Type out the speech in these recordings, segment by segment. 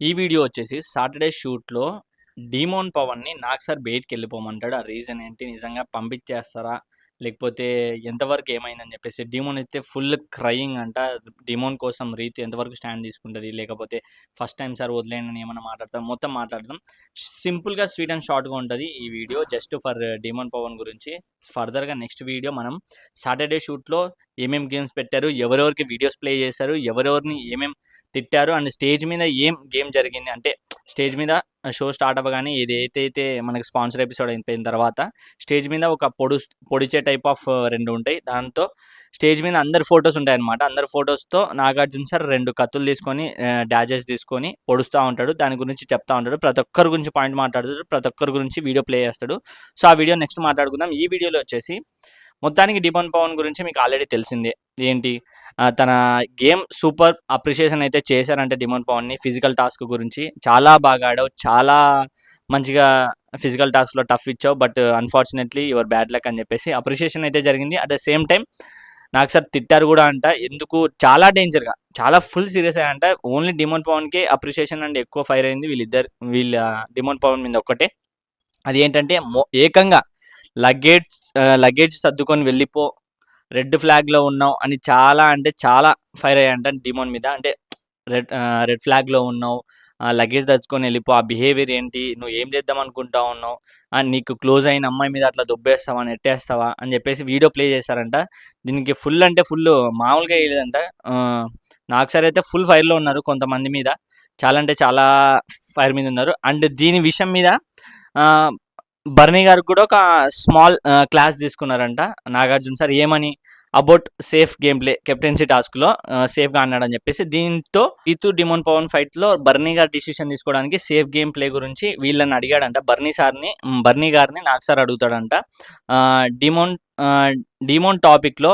ఈ వీడియో వచ్చేసి Saturday షూట్లో demon పవన్ని నాకు సార్ బయటికి వెళ్ళిపోమంటాడు. ఆ రీజన్ ఏంటి? నిజంగా పంపించేస్తారా? లేకపోతే ఎంతవరకు ఏమైందని చెప్పేసి డీమోన్ అయితే ఫుల్ క్రయింగ్ అంట. డీమోన్ కోసం రీతి ఎంతవరకు స్టాండ్ తీసుకుంటుంది? లేకపోతే ఫస్ట్ టైం సార్ వదిలేనని అని ఏమైనా మాట్లాడతాం? మొత్తం మాట్లాడదాం. సింపుల్గా స్వీట్ అండ్ షార్ట్గా ఉంటుంది ఈ video. Just for demon Pawan గురించి ఫర్దర్గా నెక్స్ట్ వీడియో మనం సాటర్డే షూట్లో ఏమేమి గేమ్స్ పెట్టారు? ఎవరెవరికి వీడియోస్ ప్లే చేశారు? ఎవరెవరిని ఏమేమి తిట్టారు. అండ్ స్టేజ్ మీద ఏం గేమ్ జరిగింది అంటే స్టేజ్ మీద షో స్టార్ట్ అవ్వగానే ఏదైతే మనకి స్పాన్సర్ ఎపిసోడ్ అయిపోయిన తర్వాత స్టేజ్ మీద ఒక పొడు పొడిచే టైప్ ఆఫ్ రెండు ఉంటాయి. దాంతో స్టేజ్ మీద అందరి ఫొటోస్ ఉంటాయి అనమాట అందరి ఫొటోస్తో నాగార్జున సార్ రెండు కత్తులు తీసుకొని డాజెస్ తీసుకొని పొడుస్తూ ఉంటాడు. దాని గురించి చెప్తా ఉంటాడు. ప్రతి ఒక్కరి గురించి పాయింట్ మాట్లాడుతాడు. ప్రతి ఒక్కరి గురించి వీడియో ప్లే చేస్తాడు. సో ఆ వీడియో నెక్స్ట్ మాట్లాడుకుందాం. ఈ వీడియోలో వచ్చేసి మొత్తానికి డిమోన్ పవన్ గురించి మీకు ఆల్రెడీ తెలిసిందే. ఏంటి? తన గేమ్ సూపర్ అప్రిషియేషన్ అయితే చేశారంటే డిమోన్ పవన్ని. ఫిజికల్ టాస్క్ గురించి చాలా బాగా ఆడావు. చాలా మంచిగా ఫిజికల్ టాస్క్లో టఫ్ ఇచ్చావు. But unfortunately your bad luck అని చెప్పేసి అప్రిషియేషన్ అయితే జరిగింది. అట్ ద సేమ్ టైం నాకు సార్ తిట్టారు కూడా అంట. ఎందుకు? చాలా డేంజర్గా చాలా ఫుల్ సీరియస్ అయ్యంట ఓన్లీ డిమోన్ పవన్కే అప్రిషియేషన్ అండ్ ఎక్కువ ఫైర్ అయింది వీళ్ళిద్దరు వీళ్ళ డిమోన్ పవన్ మీద ఒక్కటే. అది ఏంటంటే ఏకంగా లగేజ్ లగేజ్ సర్దుకొని వెళ్ళిపో రెడ్ ఫ్లాగ్లో ఉన్నావు అని చాలా అంటే చాలా ఫైర్ అయ్యాయంట డిమోన్ మీద. అంటే రెడ్ రెడ్ ఫ్లాగ్లో ఉన్నావు లగేజ్ తెచ్చుకొని వెళ్ళిపో ఆ బిహేవియర్ ఏంటి నువ్వు ఏం చేద్దాం అనుకుంటా ఉన్నావు నీకు క్లోజ్ అయిన అమ్మాయి మీద అట్లా దొబ్బేస్తావా నెట్టేస్తావా అని చెప్పేసి వీడియో ప్లే చేశారంట. దీనికి ఫుల్ అంటే ఫుల్ మామూలుగా వేయలేదంట నాకు సరే అయితే ఫుల్ ఫైర్లో ఉన్నారు కొంతమంది మీద. చాలా అంటే చాలా ఫైర్ మీద ఉన్నారు. అండ్ దీని విషయం మీద బర్నీ గారు కూడా ఒక స్మాల్ క్లాస్ తీసుకున్నారంట. నాగార్జున సార్ ఏమని about safe game play captaincy టాస్క్లో సేఫ్గా అన్నాడని చెప్పేసి దీంతో ఇతు డిమోన్ పవన్ ఫైట్లో బర్నీ గారు డిసిషన్ తీసుకోవడానికి సేఫ్ గేమ్ ప్లే గురించి వీళ్ళని అడిగాడంట. బర్నీ సార్ని బర్నీ గారిని నాకు సార్ అడుగుతాడంట. డిమోన్ డిమోన్ టాపిక్లో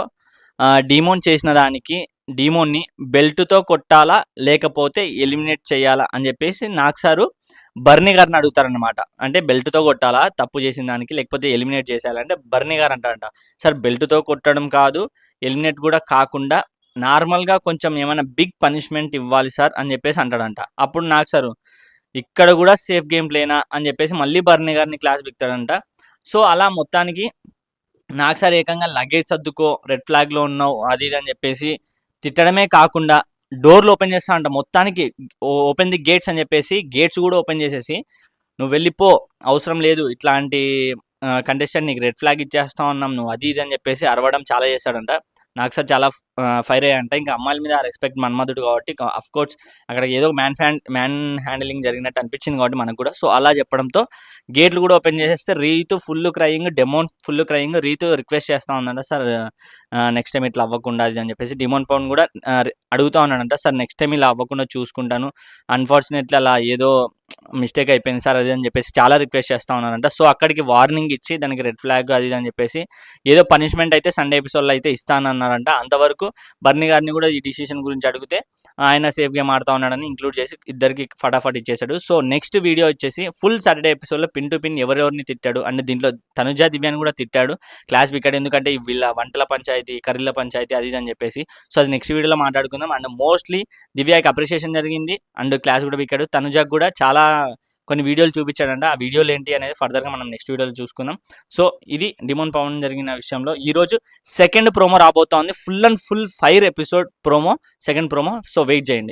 డిమోన్ చేసిన దానికి డిమోన్ని బెల్ట్తో కొట్టాలా లేకపోతే ఎలిమినేట్ చేయాలా అని చెప్పేసి నాకు సారు బర్నీ గారిని అడుగుతారనమాట అంటే బెల్ట్తో కొట్టాలా? తప్పు చేసిన దానికి లేకపోతే ఎలిమినేట్ చేసేయాలంటే బర్నీ గారు అంటారంట సార్ బెల్ట్తో కొట్టడం కాదు ఎలిమినేట్ కూడా కాకుండా నార్మల్గా కొంచెం ఏమైనా బిగ్ పనిష్మెంట్ ఇవ్వాలి సార్ అని చెప్పేసి అంటాడంట. అప్పుడు నాకు సార్ ఇక్కడ కూడా సేఫ్ గేమ్ ప్లేనా అని చెప్పేసి మళ్ళీ బర్నీ గారిని క్లాస్ బిక్తాడంట సో అలా మొత్తానికి నాకు సార్ ఏకంగా లగేజ్ సర్దుకో రెడ్ ఫ్లాగ్లో ఉన్నావు అది ఇది అని చెప్పేసి తిట్టడమే కాకుండా డోర్లు ఓపెన్ చేస్తా అంట. మొత్తానికి ఓపెన్ ది గేట్స్ అని చెప్పేసి గేట్స్ కూడా ఓపెన్ చేసేసి నువ్వు వెళ్ళిపో అవసరం లేదు ఇట్లాంటి కంటెస్టెంట్ నీకు రెడ్ ఫ్లాగ్ ఇచ్చేస్తా ఉన్నాం నువ్వు అది ఇది అని చెప్పేసి అరవడం చాలా చేశాడంట నాకు సార్ చాలా ఫైర్ అయ్యంట ఇంకా అమ్మాయిల మీద రెస్పెక్ట్ మన్మధుడు కాబట్టి అఫ్ కోర్స్ అక్కడ ఏదో మ్యాన్ హ్యాండ్ మ్యాన్ హ్యాండిలింగ్ జరిగినట్టు అనిపించింది కాబట్టి మనకు కూడా. సో అలా చెప్పడంతో గేట్లు కూడా ఓపెన్ చేసేస్తే Ritu full crying demon full crying Ritu request చేస్తూ ఉందంట. సార్ నెక్స్ట్ టైం ఇట్లా అవ్వకుండా అది అని చెప్పేసి డిమోన్ పౌన్ కూడా అడుగుతా ఉన్నాడంట. సార్ నెక్స్ట్ టైం ఇలా అవ్వకుండా చూసుకుంటాను. అన్ఫార్చునేట్లీ అలా ఏదో మిస్టేక్ అయిపోయింది సార్ అది అని చెప్పేసి చాలా రిక్వెస్ట్ చేస్తూ ఉన్నారంట. సో అక్కడికి వార్నింగ్ ఇచ్చి దానికి రెడ్ ఫ్లాగ్ అది అని చెప్పేసి ఏదో పనిష్మెంట్ అయితే సండే ఎపిసోడ్లో అయితే ఇస్తానన్నారంట. అంతవరకు బర్నీ గారిని కూడా ఈ డిసిషన్ గురించి అడిగితే ఆయన సేఫ్ గేమ్ ఉన్నాడని ఇంక్లూడ్ చేసి ఇద్దరికి ఫటాఫట్ ఇచ్చేశాడు. సో నెక్స్ట్ వీడియో వచ్చేసి ఫుల్ సాటర్డే ఎపిసోడ్లో పిన్ టు పిన్ ఎవరెవరిని తిట్టాడు అండ్ దీంట్లో తనుజా దివ్యాన్ని కూడా తిట్టాడు. క్లాస్ బికాడు ఎందుకంటే వీళ్ళ వంటల పంచాయతీ కర్రీల పంచాయతీ అది అని చెప్పేసి. సో అది నెక్స్ట్ వీడియోలో మాట్లాడుకుందాం. అండ్ మోస్ట్లీ దివ్యాకి అప్రిషియేషన్ జరిగింది. అండ్ క్లాస్ కూడా బికాడు. తనుజాకి కూడా చాలా కొన్ని వీడియోలు చూపించాడంట. ఆ వీడియోలు ఏంటి అనేది ఫర్దర్గా మనం నెక్స్ట్ వీడియోలో చూసుకుందాం. సో ఇది డిమోన్ పవన్ జరిగిన విషయంలో. ఈరోజు సెకండ్ ప్రోమో రాబోతా ఉంది full and full fire episode promo second promo. So wait చేయండి.